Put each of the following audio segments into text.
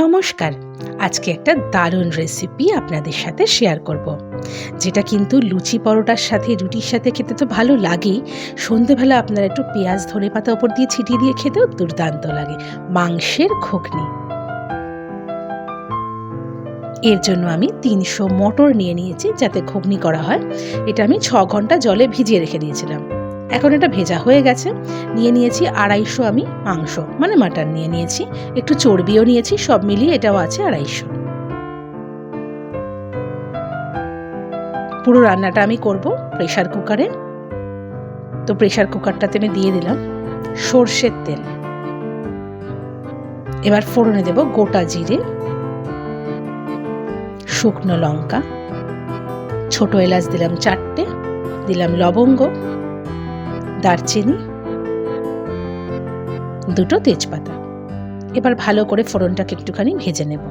নমস্কার। আজকে একটা দারুণ রেসিপি আপনাদের সাথে শেয়ার করব। যেটা কিন্তু লুচি পরোটার সাথে, রুটির সাথে খেতে তো ভালো লাগেই। সন্ধেবেলা আপনারা একটু পেঁয়াজ ধনে পাতা ওপর দিয়ে ছিটিয়ে দিয়ে খেতেও দুর্দান্ত লাগে। মাংসের ঘুগনি এর জন্য আমি তিনশো মটর নিয়ে নিয়েছি যাতে ঘুগনি করা হয়। এটা আমি ছ ঘণ্টা জলে ভিজিয়ে রেখে দিয়েছিলাম। এখন এটা ভেজা হয়ে গেছে। নিয়ে নিয়েছি আড়াইশো আমি মাংস মানে মাটন নিয়ে নিয়েছি। একটু চর্বিও নিয়েছি, সব মিলিয়ে এটাও আছে আড়াইশো। পুরো রান্নাটা আমি করব প্রেশার কুকারে। তো প্রেশার কুকারটাতে আমি দিয়ে দিলাম সর্ষের তেল। এবার ফোড়নে দেব গোটা জিরে, শুকনো লঙ্কা, ছোট এলাচ দিলাম চারটে, দিলাম লবঙ্গ দারচিনি, দুটো তেজপাতা। এবার ভালো করে ফোড়নটাকে একটুখানি ভেজে নেব।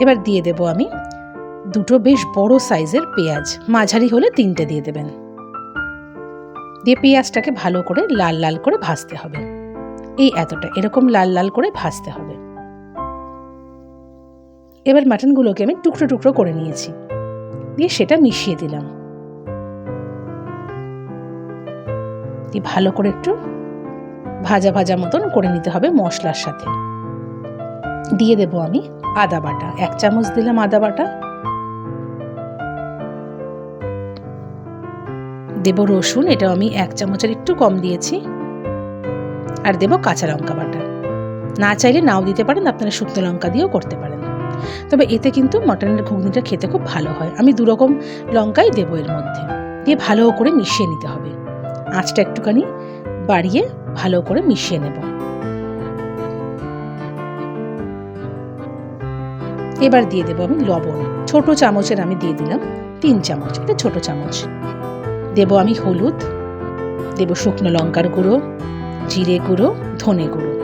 এবার দিয়ে দেব আমি দুটো বেশ বড় সাইজের পেঁয়াজ। মাঝারি হলে তিনটে দিয়ে দেবেন। দিয়ে পেঁয়াজটাকে ভালো করে লাল লাল করে ভাজতে হবে। এই এতটা, এরকম লাল লাল করে ভাজতে হবে। এবার মাটনগুলোকে আমি টুকরো টুকরো করে নিয়েছি। দিয়ে সেটা মিশিয়ে দিলাম। দিয়ে ভালো করে একটু ভাজা ভাজা মতন করে নিতে হবে মশলার সাথে। দিয়ে দেব আমি আদা বাটা। এক চামচ দিলাম আদা বাটা। দেব রসুন, এটাও আমি এক চামচের একটু কম দিয়েছি। আর দেব কাঁচা লঙ্কা বাটা। না চাইলে নাও দিতে পারেন, আপনারা শুকনো লঙ্কা দিয়েও করতে পারেন। তবে এতে কিন্তু মটনের ঘুগনিটা খেতে খুব ভালো হয়। আমি দুরকম লঙ্কাই দেবো এর মধ্যে। দিয়ে ভালো করে মিশিয়ে নিতে হবে। আঁচটা একটুখানি বাড়িয়ে ভালো করে মিশিয়ে নেব। এবার দিয়ে দেবো আমি লবণ। ছোট চামচের আমি দিয়ে দিলাম তিন চামচ। এটা ছোট চামচ। দেব আমি হলুদ। দেব শুকনো লঙ্কার গুঁড়ো, জিরে গুঁড়ো, ধনে গুঁড়ো।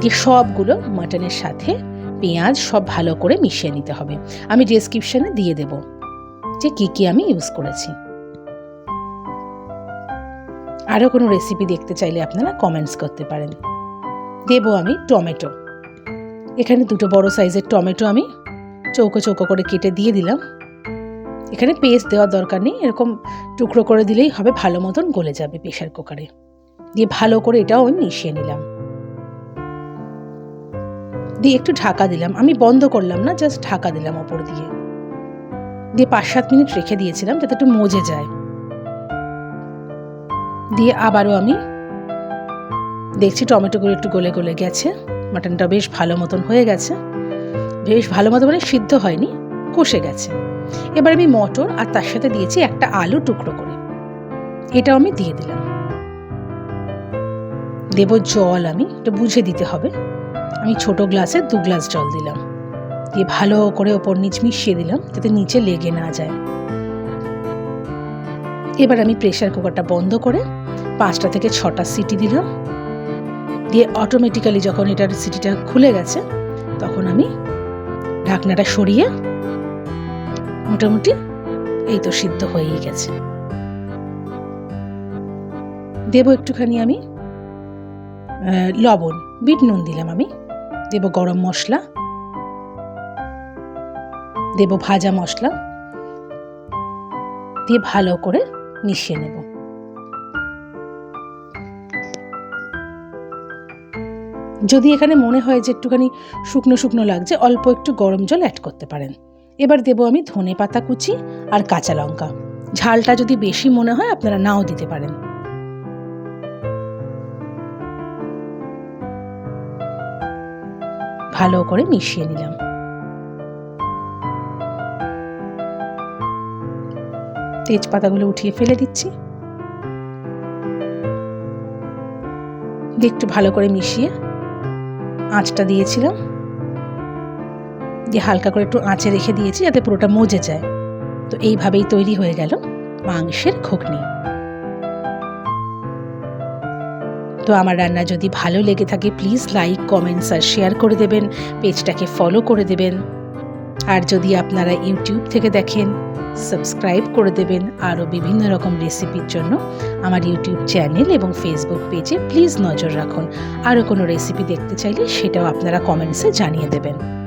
দিয়ে সবগুলো মাটনের সাথে পেঁয়াজ সব ভালো করে মিশিয়ে নিতে হবে। আমি ডিসক্রিপশানে দিয়ে দেব যে কী কী আমি ইউজ করেছি। আরও কোনো রেসিপি দেখতে চাইলে আপনারা কমেন্টস করতে পারেন। দেব আমি টমেটো। এখানে দুটো বড় সাইজের টমেটো আমি চৌকো চৌকো করে কেটে দিয়ে দিলাম। এখানে পেস্ট দেওয়ার দরকার নেই, এরকম টুকরো করে দিলেই হবে, ভালো মতন গলে যাবে প্রেশার কুকারে দিয়ে ভালো করে এটাও আমি মিশিয়ে নিলাম। দিয়ে একটু ঢাকা দিলাম। আমি বন্ধ করলাম না জাস্ট ঢাকা দিলাম ওপর দিয়ে। দিয়ে পাঁচ সাত মিনিট রেখে দিয়েছিলাম যাতে একটু মজে যায়। দিয়ে আবারও আমি দেখছি টমেটোগুলো একটু গলে গলে গেছে। মাটনটা বেশ ভালো মতন হয়ে গেছে। বেশ ভালো মতো মানে সিদ্ধ হয়নি, কষে গেছে। এবার আমি মটর আর তার সাথে দিয়েছি একটা আলু টুকরো করে। এটাও আমি দিয়ে দিলাম। দেব জল আমি এটা বুঝে দিতে হবে। আমি ছোট গ্লাসে দু গ্লাস জল দিলাম। দিয়ে ভালো করে ওপর নিচ মিশিয়ে দিলাম যাতে নিচে লেগে না যায়। এবার আমি প্রেশার কুকারটা বন্ধ করে পাঁচটা থেকে ছটা সিটি দিলাম। দিয়ে অটোমেটিক্যালি যখন এটার সিটিটা খুলে গেছে, তখন আমি ঢাকনাটা সরিয়ে মোটামুটি এই তো সিদ্ধ হয়েই গেছে। দেব একটুখানি আমি লবণ, বিট নুন দিলাম আমি। দেব গরম মশলা, দেব ভাজা মশলা, দিয়ে ভালো করে মিশিয়ে নেব। যদি এখানে মনে হয় যে একটুখানি শুকনো শুকনো লাগছে, অল্প একটু গরম জল অ্যাড করতে পারেন। এবার দেব আমি ধনে পাতা কুচি আর কাঁচা লঙ্কা। ঝালটা যদি বেশি মনে হয়, আপনারা নাও দিতে পারেন। ভালো করে মিশিয়ে নিলাম। তেজপাতাগুলো উঠিয়ে ফেলে দিচ্ছি। একটু ভালো করে মিশিয়ে আঁচটা দিয়েছিলাম। দিয়ে হালকা করে একটু আঁচে রেখে দিয়েছি যাতে পুরোটা মজে যায়। তো এইভাবেই তৈরি হয়ে গেল মাংসের ঘুগনি। তো আমার রান্না যদি ভালো লেগে থাকে প্লিজ লাইক কমেন্টস আর শেয়ার করে দেবেন। পেজটাকে ফলো করে দেবেন। আর যদি আপনারা ইউটিউব থেকে দেখেন সাবস্ক্রাইব করে দেবেন আরও বিভিন্ন রকম রেসিপির জন্য। আমার ইউটিউব চ্যানেল এবং ফেসবুক পেজে প্লিজ নজর রাখুন। আরও কোনো রেসিপি দেখতে চাইলে সেটাও আপনারা কমেন্টসে জানিয়ে দেবেন।